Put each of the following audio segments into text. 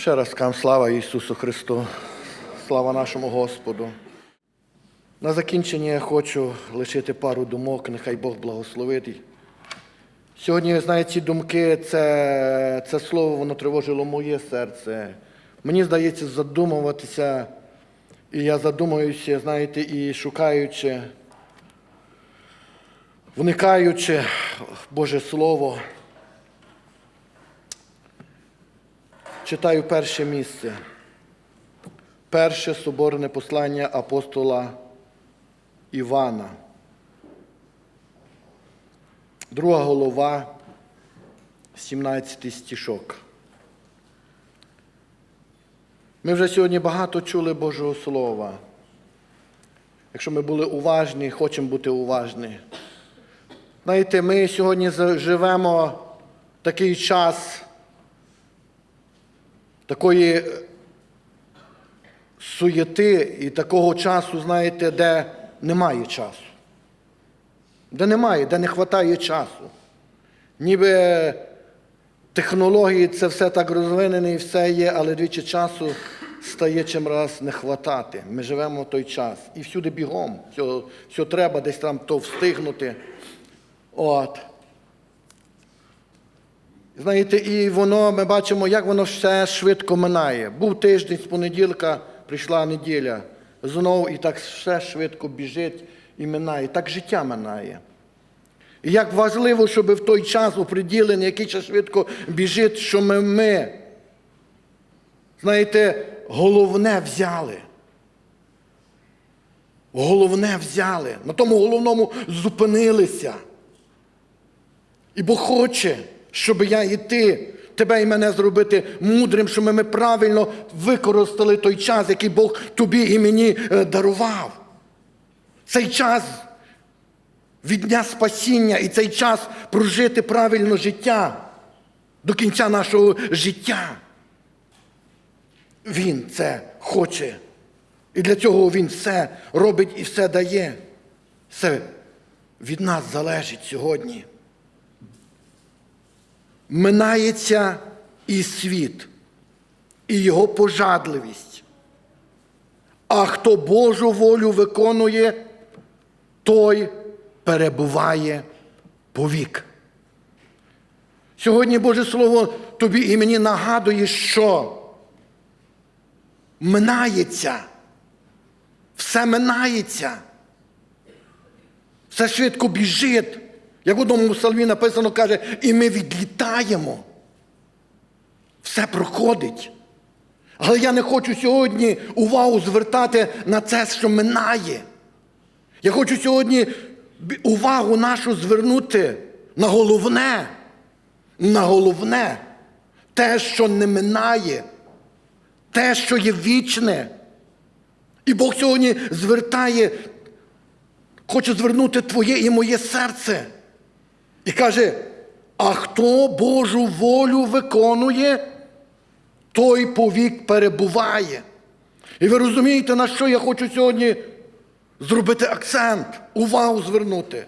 Ще раз кажемо слава Ісусу Христу, слава нашому Господу. На закінчення я хочу лишити пару думок, нехай Бог благословить. Сьогодні, знаєте, ці думки, це, це слово, воно тривожило моє серце. Мені здається, задумуватися, і я задумуюся, знаєте, і шукаючи, вникаючи в Боже Слово. Читаю перше місце. Перше соборне послання апостола Івана. Друга голова, 17 стішок. Ми вже сьогодні багато чули Божого Слова. Якщо ми були уважні, хочемо бути уважні. Знаєте, ми сьогодні живемо такий час такої суєти і такого часу, знаєте, де немає часу. Де немає, де не вистачає часу. Ніби технології це все так розвинене і все є, але двічі часу стає чим раз не хватати. Ми живемо в той час. І всюди бігом. Все, все треба десь там то встигнути. От. Знаєте, і воно, ми бачимо, як воно все швидко минає. Був тиждень з понеділка, прийшла неділя. Знову і так все швидко біжить і минає. Так життя минає. І як важливо, щоб в той час оприділений, який час швидко біжить, що ми, ми, знаєте, головне взяли. Головне взяли. На тому головному зупинилися. І Бог хоче, щоб я і ти, тебе і мене зробити мудрим, щоб ми правильно використали той час, який Бог тобі і мені е, дарував. Цей час від дня спасіння і цей час прожити правильно життя до кінця нашого життя. Він це хоче. І для цього він все робить і все дає. Все від нас залежить сьогодні. Минається і світ, і його пожадливість. А хто Божу волю виконує, той перебуває повік. Сьогодні Боже Слово тобі і мені нагадує, що минається, все минається, все швидко біжить. Як в одному псалмі написано, каже, і ми відлітаємо. Все проходить. Але я не хочу сьогодні увагу звертати на це, що минає. Я хочу сьогодні увагу нашу звернути на головне, на головне, те, що не минає, те, що є вічне. І Бог сьогодні звертає, хоче звернути твоє і моє серце. І каже, а хто Божу волю виконує, той повік перебуває. І ви розумієте, на що я хочу сьогодні зробити акцент, увагу звернути?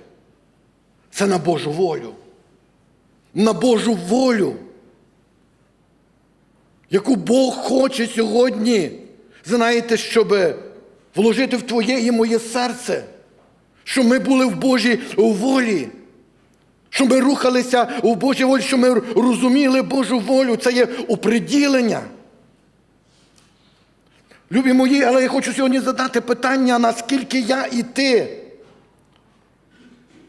Це на Божу волю. На Божу волю, яку Бог хоче сьогодні, знаєте, щоб вложити в твоє і моє серце, щоб ми були в Божій волі. Щоб ми рухалися у Божій волі, щоб ми розуміли Божу волю, це є оприділення. Любі мої, але я хочу сьогодні задати питання, наскільки я і ти.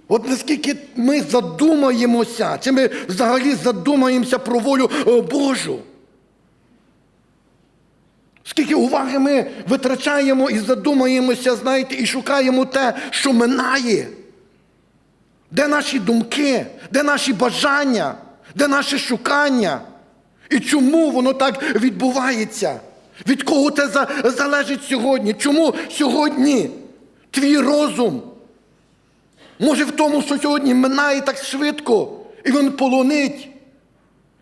От наскільки ми задумаємося, чи ми взагалі задумаємося про волю Божу. Скільки уваги ми витрачаємо і задумаємося, знаєте, і шукаємо те, що минає. Де наші думки, де наші бажання, де наше шукання? І чому воно так відбувається? Від кого це залежить сьогодні? Чому сьогодні твій розум? Може в тому, що сьогодні минає так швидко, і він полонить.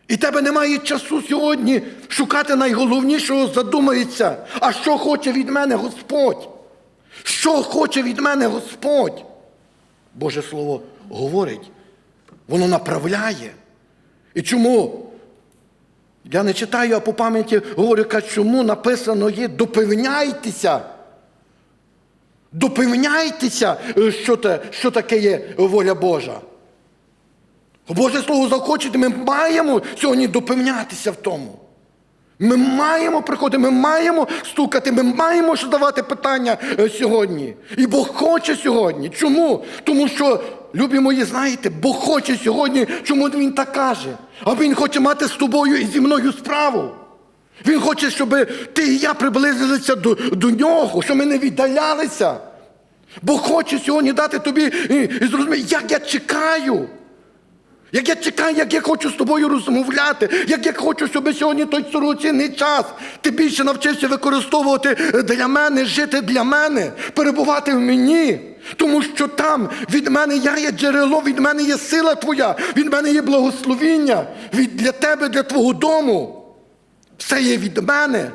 І тебе немає часу сьогодні шукати найголовнішого, задумається, а що хоче від мене Господь? Що хоче від мене Господь? Боже Слово говорить, воно направляє. І чому Я не читаю, а по пам'яті говорю, чому написано є допевняйтеся. Допевняйтеся, е, що, те, що таке є воля Божа. Боже Слово захочете, ми маємо сьогодні допевнятися в тому. Ми маємо приходити, ми маємо стукати, ми маємо задавати питання е, сьогодні. І Бог хоче сьогодні. Чому? Тому що, любі мої, знаєте, Бог хоче сьогодні, чому Він так каже? А Він хоче мати з тобою і зі мною справу. Він хоче, щоб ти і я приблизилися до, до нього, щоб ми не віддалялися. Бог хоче сьогодні дати тобі і, і зрозуміти, як я чекаю. Як я чекаю, як я хочу з тобою розмовляти, як я хочу, щоб сьогодні той дорогоцінний час ти більше навчився використовувати для мене, жити для мене, перебувати в мені. Тому що там від мене я є джерело, від мене є сила твоя, від мене є благословіння, від для тебе, для твого дому. Все є від мене.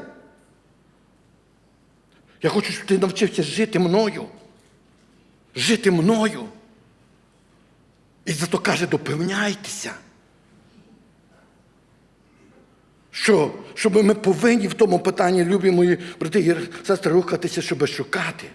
Я хочу, щоб ти навчився жити мною. Жити мною. І зато каже, допевняйтеся. Що, щоб ми повинні в тому питанні, любі мої брати і сестри, рухатися, щоб шукати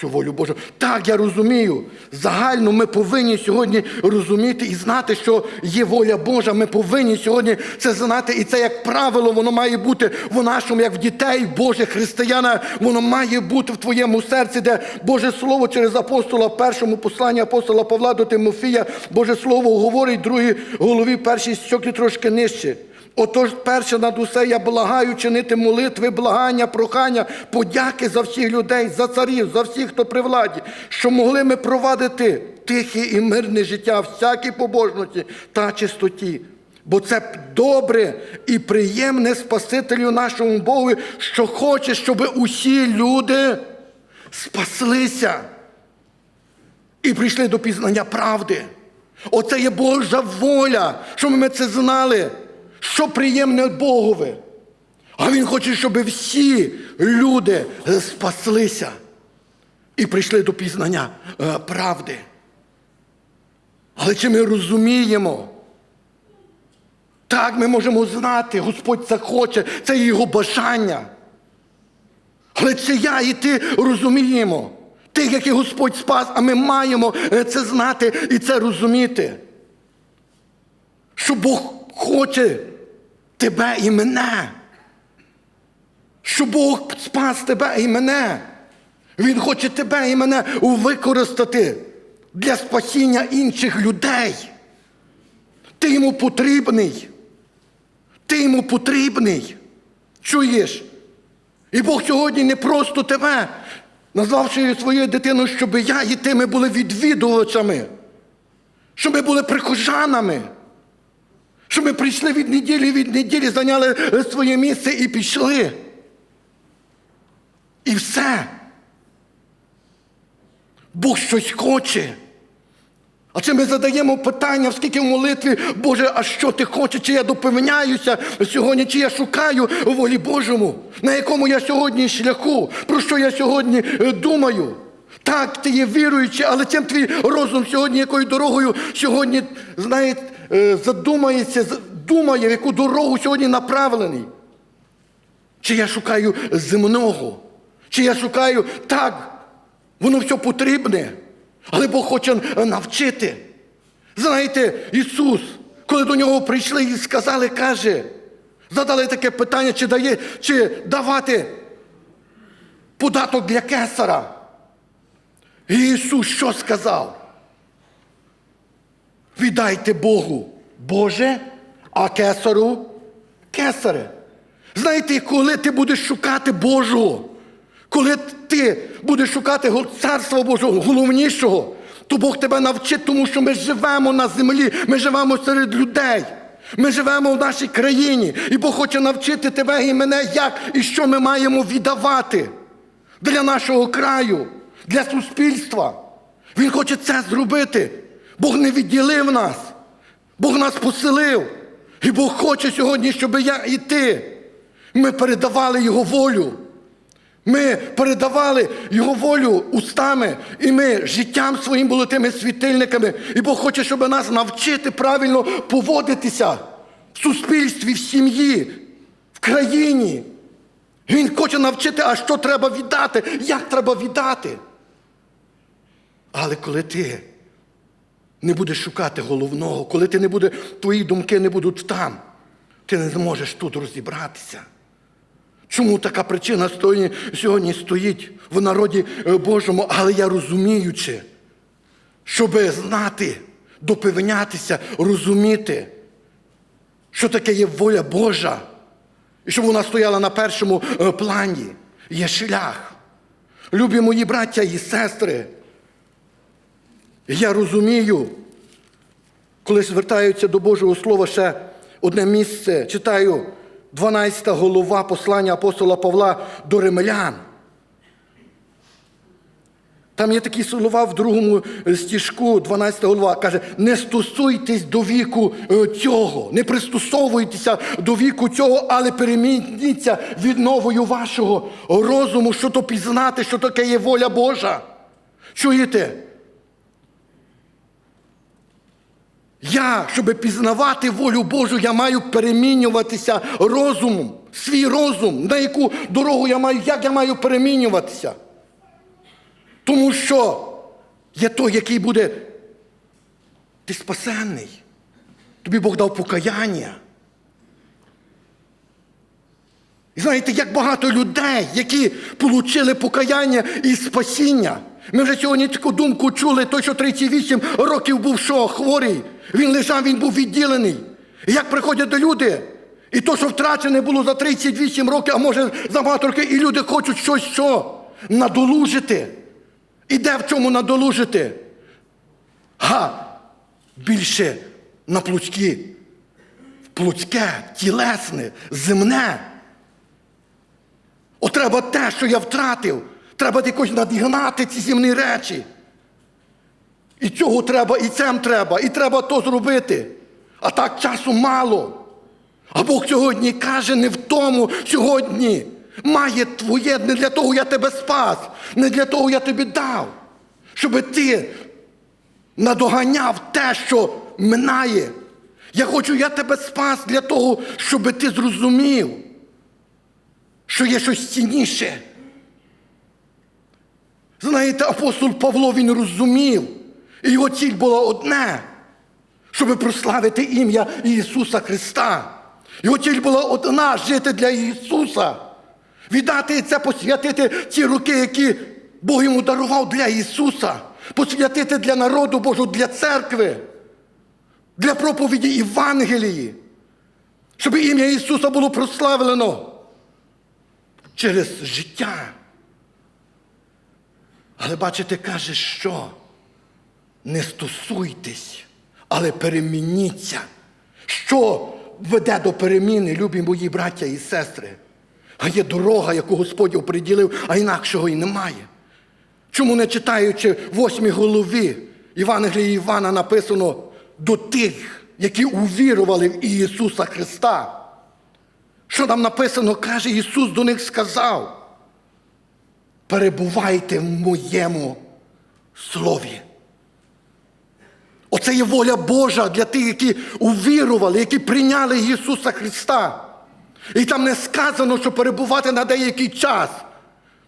цю волю Божу. Так, я розумію. Загально ми повинні сьогодні розуміти і знати, що є воля Божа. Ми повинні сьогодні це знати. І це, як правило, воно має бути в нашому, як в дітей Божих християна, воно має бути в твоєму серці, де Боже Слово через апостола першому посланні апостола Павла до Тимофія, Боже Слово говорить другій голові, першій стьоки трошки нижче. Отож, перше над усе я благаю чинити молитви, благання, прохання, подяки за всіх людей, за царів, за всіх, хто при владі, що могли ми провадити тихе і мирне життя, всякій побожності та чистоті. Бо це добре і приємне Спасителю нашому Богу, що хоче, щоб усі люди спаслися і прийшли до пізнання правди. Оце є Божа воля, щоб ми це знали, що приємне Богові. А Він хоче, щоб всі люди спаслися і прийшли до пізнання е, правди. Але чи ми розуміємо? Так, ми можемо знати, Господь це хоче, це його бажання. Але це я і ти розуміємо. Тих, яких Господь спас, а ми маємо е, це знати і це розуміти. Що Бог хоче тебе і мене. Що Бог спас тебе і мене. Він хоче тебе і мене використати для спасіння інших людей. Ти йому потрібний. Ти йому потрібний. Чуєш? І Бог сьогодні не просто тебе, назвавши свою дитину, щоб я і ти ми були відвідувачами, щоб ми були прихожанами, щоб ми прийшли від неділі від неділі, зайняли своє місце і пішли. І все. Бог щось хоче. А чи ми задаємо питання, скільки в молитві, Боже, а що ти хочеш? Чи я допевняюся сьогодні, чи я шукаю волі Божому, на якому я сьогодні шляху, про що я сьогодні е, думаю? Так, ти є віруючий, але чим твій розум сьогодні, якою дорогою сьогодні, знаєте, е, задумається, думає, в яку дорогу сьогодні направлений. Чи я шукаю земного? Чи я шукаю так, воно все потрібне, але Бог хоче навчити. Знаєте, Ісус, коли до нього прийшли і сказали, каже, задали таке питання, чи дає, чи давати податок для кесара. І Ісус що сказав? Віддайте Богу Боже, а кесару кесаре. Знаєте, коли ти будеш шукати Божого, коли ти будеш шукати царства Божого, головнішого, то Бог тебе навчить, тому що ми живемо на землі, ми живемо серед людей. Ми живемо в нашій країні, і Бог хоче навчити тебе і мене, як і що ми маємо віддавати для нашого краю, для суспільства. Він хоче це зробити. Бог не відділив нас, Бог нас поселив. І Бог хоче сьогодні, щоб я і ти. Ми передавали Його волю. Ми передавали Його волю устами, і ми життям своїм були тими світильниками. І Бог хоче, щоб нас навчити правильно поводитися в суспільстві, в сім'ї, в країні. Він хоче навчити, а що треба віддати, як треба віддати. Але коли ти не будеш шукати головного, коли ти не буде, твої думки не будуть там, ти не зможеш тут розібратися. Чому така причина сьогодні, сьогодні стоїть в народі е, Божому, але я розуміючи, щоб знати, допевнятися, розуміти, що таке є воля Божа, і щоб вона стояла на першому е, плані, є шлях. Любі мої браття і сестри, я розумію, коли звертаються до Божого Слова ще одне місце, читаю 12 голова послання апостола Павла до римлян. Там є такі слова в другому стіжку, 12 голова, каже: не стосуйтесь до віку е, цього, не пристосовуйтеся до віку цього, але перемініться відновою вашого розуму, що то пізнати, що таке є воля Божа. Чуєте? Я, щоб пізнавати волю Божу, я маю перемінюватися розумом, свій розум, на яку дорогу я маю, як я маю перемінюватися. Тому що є той, який буде ти спасенний. Тобі Бог дав покаяння. І знаєте, як багато людей, які отримали покаяння і спасіння. Ми вже сьогодні таку думку чули, той, що 38 років був що, хворий, він лежав, він був відділений. І як приходять до люди, і то, що втрачене було за 38 років, а може за багато років, і люди хочуть щось що? Надолужити. І де в чому надолужити? Га, більше на плучки, плучке, тілесне, земне. От треба те, що я втратив. Треба якось надігнати ці земні речі. І цього треба, і цим треба, і треба то зробити. А так часу мало. А Бог сьогодні каже, не в тому сьогодні. Має твоє, не для того я тебе спас, не для того я тобі дав, щоб ти надоганяв те, що минає. Я хочу, я тебе спас для того, щоб ти зрозумів, що є щось цінніше. Знаєте, апостол Павло він розумів, і його ціль була одне, щоб прославити ім'я Ісуса Христа. Його ціль була одна жити для Ісуса, віддати це, посвятити ці роки, які Бог йому дарував для Ісуса, посвятити для народу Божого, для церкви, для проповіді Євангелії, щоб ім'я Ісуса було прославлено через життя. Але бачите, каже, що не стосуйтесь, але перемініться. Що веде до переміни, любі мої браття і сестри? А є дорога, яку Господь оприділив, а інакшого і немає. Чому не читаючи восьмій голові Євангелії Івана написано до тих, які увірували в Ісуса Христа? Що там написано, каже, Ісус до них сказав перебувайте в моєму слові. Оце є воля Божа для тих, які увірували, які прийняли Ісуса Христа. І там не сказано, що перебувати на деякий час,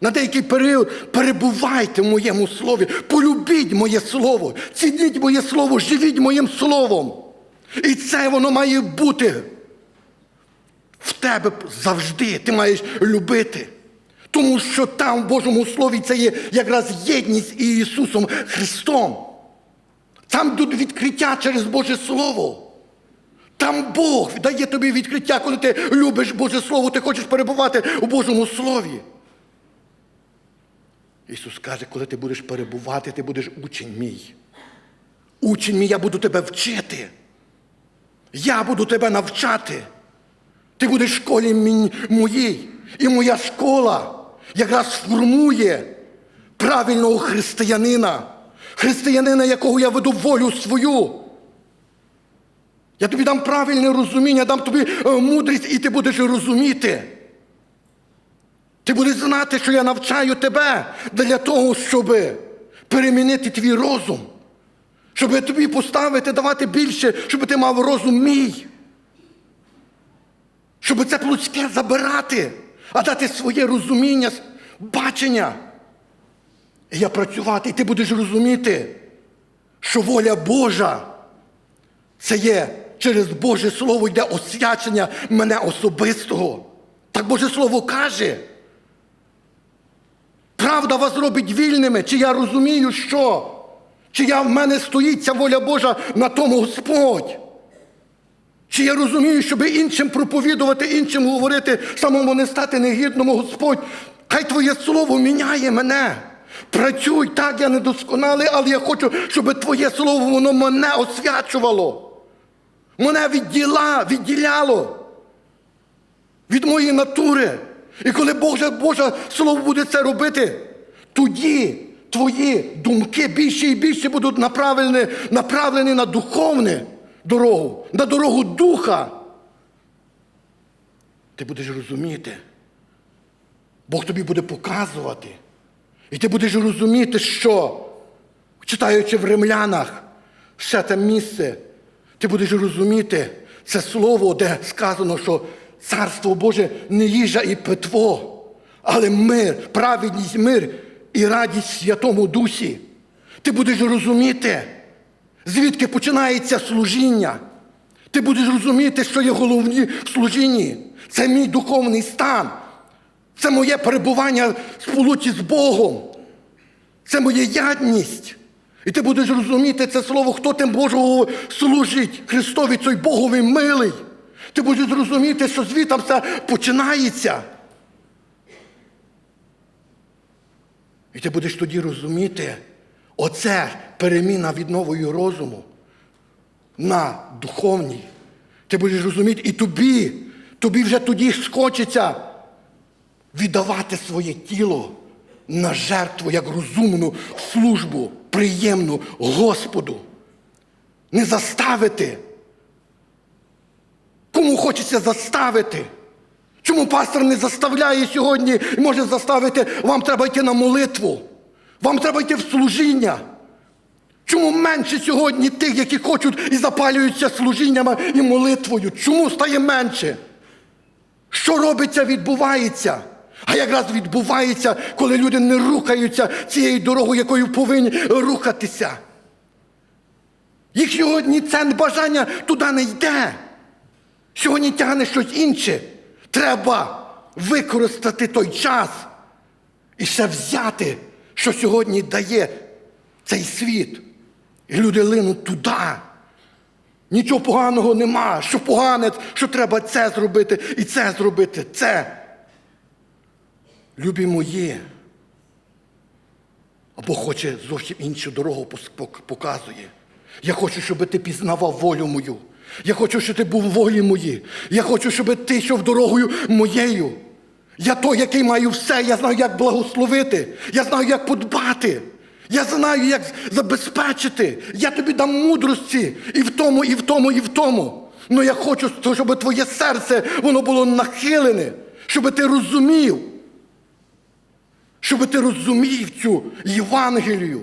на деякий період. Перебувайте в моєму слові, полюбіть моє слово, цініть моє слово, живіть моїм словом. І це воно має бути в тебе завжди. Ти маєш любити. Тому що там в Божому Слові це є якраз єдність із Ісусом Христом. Там тут відкриття через Боже Слово. Там Бог дає тобі відкриття, коли ти любиш Боже Слово, ти хочеш перебувати у Божому Слові. Ісус каже, коли ти будеш перебувати, ти будеш учень мій. Учень мій, я буду тебе вчити. Я буду тебе навчати. Ти будеш в школі моїй. І моя школа якраз формує правильного християнина, християнина, якого я веду волю свою. Я тобі дам правильне розуміння, дам тобі е, мудрість, і ти будеш розуміти. Ти будеш знати, що я навчаю тебе для того, щоб перемінити твій розум, щоб тобі поставити, давати більше, щоб ти мав розум мій. Щоб це плотське забирати, а дати своє розуміння, бачення. І я працювати, і ти будеш розуміти, що воля Божа це є через Боже Слово йде освячення мене особистого. Так Боже Слово каже. Правда вас робить вільними, чи я розумію, що? Чи я в мене стоїть ця воля Божа на тому Господь? Чи я розумію, щоб іншим проповідувати, іншим говорити, самому не стати негідному Господь? Хай Твоє Слово міняє мене. Працюй так, я недосконалий, але я хочу, щоб Твоє Слово воно мене освячувало. Мене відділа, відділяло від моєї натури. І коли Боже, Боже Слово буде це робити, тоді твої думки більше і більше будуть направлені, направлені на духовну дорогу, на дорогу духа. Ти будеш розуміти. Бог тобі буде показувати. І ти будеш розуміти, що, читаючи в римлянах ще те місце, ти будеш розуміти це слово, де сказано, що царство Боже не їжа і питво, але мир, праведність, мир і радість Святому Дусі. Ти будеш розуміти, звідки починається служіння. Ти будеш розуміти, що є головні в служінні. Це мій духовний стан. Це моє перебування в сполуці з Богом. Це моя ядність. І ти будеш розуміти це слово, хто тим Божого служить Христові, цей Богові милий. Ти будеш розуміти, що звітом все починається. І ти будеш тоді розуміти, оце переміна від нової розуму на духовній. Ти будеш розуміти, і тобі, тобі вже тоді скочиться віддавати своє тіло на жертву як розумну службу, приємну Господу. Не заставити. Кому хочеться заставити? Чому пастор не заставляє сьогодні і може заставити, вам треба йти на молитву, вам треба йти в служіння. Чому менше сьогодні тих, які хочуть і запалюються служіннями і молитвою? Чому стає менше? Що робиться, відбувається? А якраз відбувається, коли люди не рухаються цією дорогою, якою повинні рухатися. Їх сьогодні це бажання туди не йде. Сьогодні тягне щось інше. Треба використати той час і ще взяти, що сьогодні дає цей світ. І люди линуть туди. Нічого поганого нема. Що погане, що треба це зробити і це зробити, це. Любі мої. Або хоче зовсім іншу дорогу показує. Я хочу, щоб ти пізнавав волю мою. Я хочу, щоб ти був волі моїй. Я хочу, щоб ти йшов дорогою моєю. Я той, який маю все, я знаю, як благословити, я знаю, як подбати. Я знаю, як забезпечити. Я тобі дам мудрості і в тому, і в тому, і в тому. Ну я хочу, щоб твоє серце воно було нахилене, щоб ти розумів, щоб ти розумів цю Євангелію.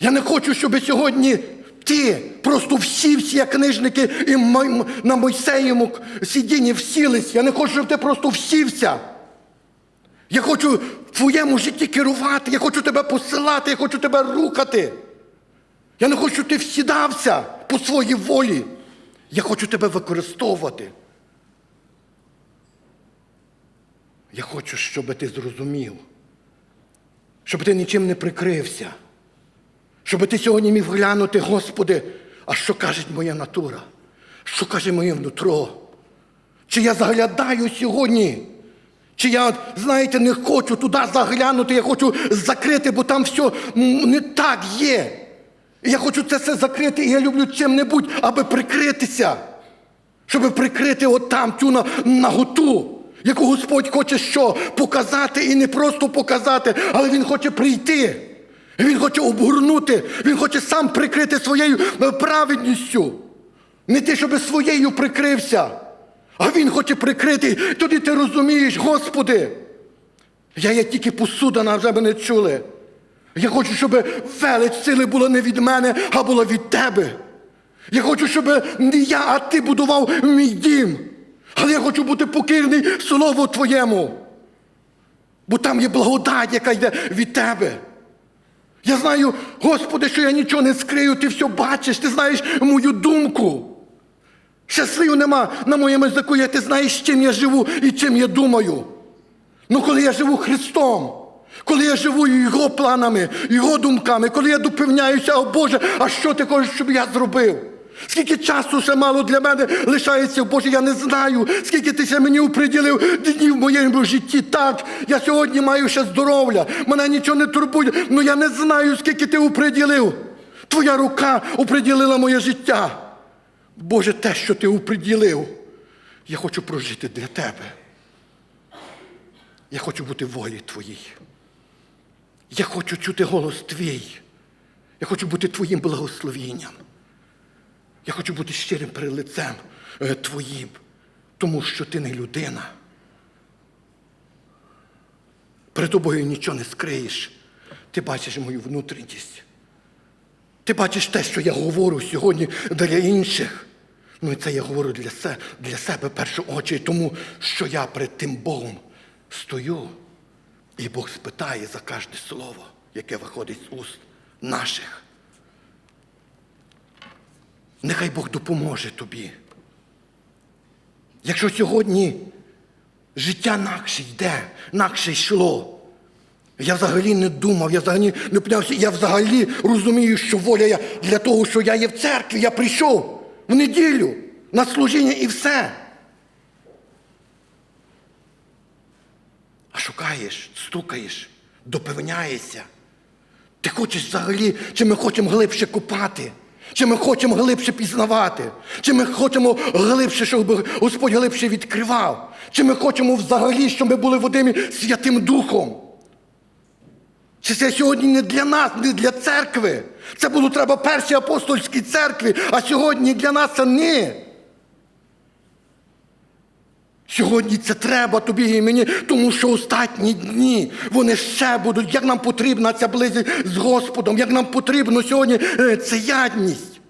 Я не хочу, щоб сьогодні ти просто всі, всі як книжники і на Мойсеєму сидінні всілись. Я не хочу, щоб ти просто всівся. Я хочу в твоєму житті керувати, я хочу тебе посилати, я хочу тебе рухати. Я не хочу, щоб ти всідався по своїй волі. Я хочу тебе використовувати. Я хочу, щоб ти зрозумів, щоб ти нічим не прикрився. Щоб ти сьогодні міг глянути, Господи, а що каже моя натура? Що каже моє внутро? Чи я заглядаю сьогодні? Чи я, знаєте, не хочу туди заглянути, я хочу закрити, бо там все не так є. І я хочу це все закрити, і я люблю чим-небудь, аби прикритися. Щоб прикрити от цю наготу, яку Господь хоче що? Показати і не просто показати, але Він хоче прийти. Він хоче обгорнути, він хоче сам прикрити своєю е, праведністю. Не ти, щоб своєю прикрився, а він хоче прикрити. Тоді ти розумієш, Господи, я є тільки посудана, вже мене чули. Я хочу, щоб велич сили була не від мене, а була від тебе. Я хочу, щоб не я, а ти будував мій дім. Але я хочу бути покірний Слову Твоєму. Бо там є благодать, яка йде від Тебе. Я знаю, Господи, що я нічого не скрию, ти все бачиш, ти знаєш мою думку. Щасливо нема на моєму язику, я ти знаєш, чим я живу і чим я думаю. Ну, коли я живу Христом, коли я живу Його планами, Його думками, коли я допевняюся, о Боже, а що ти хочеш, щоб я зробив? Скільки часу ще мало для мене лишається, Боже, я не знаю, скільки ти ще мені приділив днів в моєму житті. Так, я сьогодні маю ще здоров'я, мене нічого не турбує, але я не знаю, скільки ти уприділив. Твоя рука уприділила моє життя. Боже, те, що ти уприділив, я хочу прожити для тебе. Я хочу бути волі Твоїй. Я хочу чути голос Твій. Я хочу бути Твоїм благословінням. Я хочу бути щирим перед лицем е, Твоїм, тому що ти не людина. Перед тобою нічого не скриєш. Ти бачиш мою внутрішність. Ти бачиш те, що я говорю сьогодні для інших. Ну і це я говорю для себе, для себе першу очі, тому що я перед тим Богом стою, і Бог спитає за кожне слово, яке виходить з уст наших. Нехай Бог допоможе тобі. Якщо сьогодні життя накше йде, накше йшло. Я взагалі не думав, я взагалі не пнявся, я взагалі розумію, що воля я для того, що я є в церкві, я прийшов в неділю на служіння і все. А шукаєш, стукаєш, допевняєшся. Ти хочеш взагалі, чи ми хочемо глибше купати, чи ми хочемо глибше пізнавати, чи ми хочемо глибше, щоб Господь глибше відкривав, чи ми хочемо взагалі, щоб ми були водимі Святим Духом. Чи це сьогодні не для нас, не для церкви? Це було треба першій апостольській церкві, а сьогодні для нас це не. Сьогодні це треба тобі і мені, тому що останні дні вони ще будуть, як нам потрібна ця близькість з Господом, як нам потрібно сьогодні е, це ядність.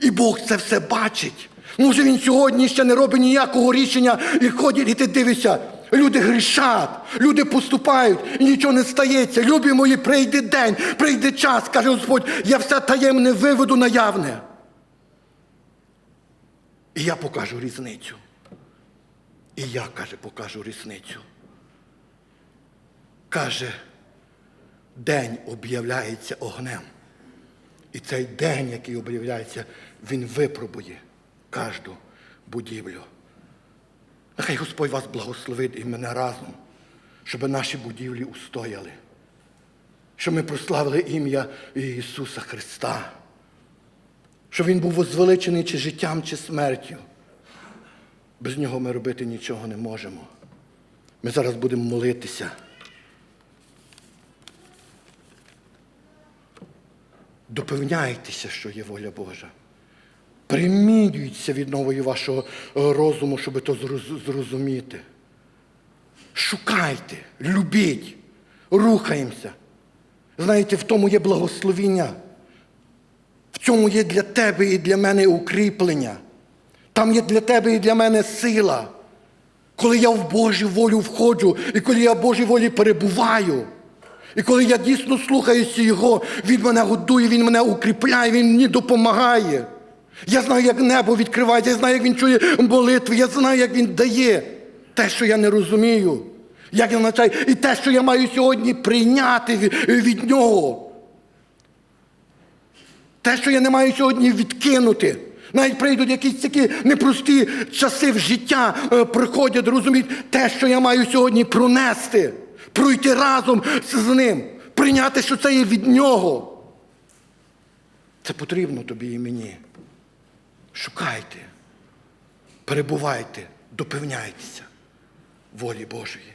І Бог це все бачить. Може, він сьогодні ще не робить ніякого рішення і ходить, і ти дивишся. Люди грішать, люди поступають, і нічого не стається. Любі мої, прийде день, прийде час, каже Господь, я все таємне виведу наявне. І я покажу різницю. І я, каже, покажу різницю. Каже, день об'являється огнем. І цей день, який об'являється, він випробує кожну будівлю. Нехай Господь вас благословить і мене разом, щоб наші будівлі устояли, щоб ми прославили ім'я Ісуса Христа, щоб Він був возвеличений чи життям, чи смертю. Без нього ми робити нічого не можемо. Ми зараз будемо молитися. Допевняйтеся, що є воля Божа. Примінюється відновою вашого е, розуму, щоб то зрозуміти. Шукайте, любіть, рухаємося. Знаєте, в тому є благословіння. Цьому є для тебе і для мене укріплення. Там є для тебе і для мене сила. Коли я в Божу волю входжу, і коли я в Божій волі перебуваю, і коли я дійсно слухаюся Його, Він мене годує, Він мене укріпляє, Він мені допомагає. Я знаю, як небо відкривається, я знаю, як він чує молитви, я знаю, як він дає те, що я не розумію. Як він навчає, і те, що я маю сьогодні прийняти від нього. Те, що я не маю сьогодні відкинути. Навіть прийдуть якісь такі непрості часи в життя, е, приходять, розуміють, те, що я маю сьогодні пронести, пройти разом з ним, прийняти, що це є від нього. Це потрібно тобі і мені. Шукайте, перебувайте, допевняйтеся волі Божої.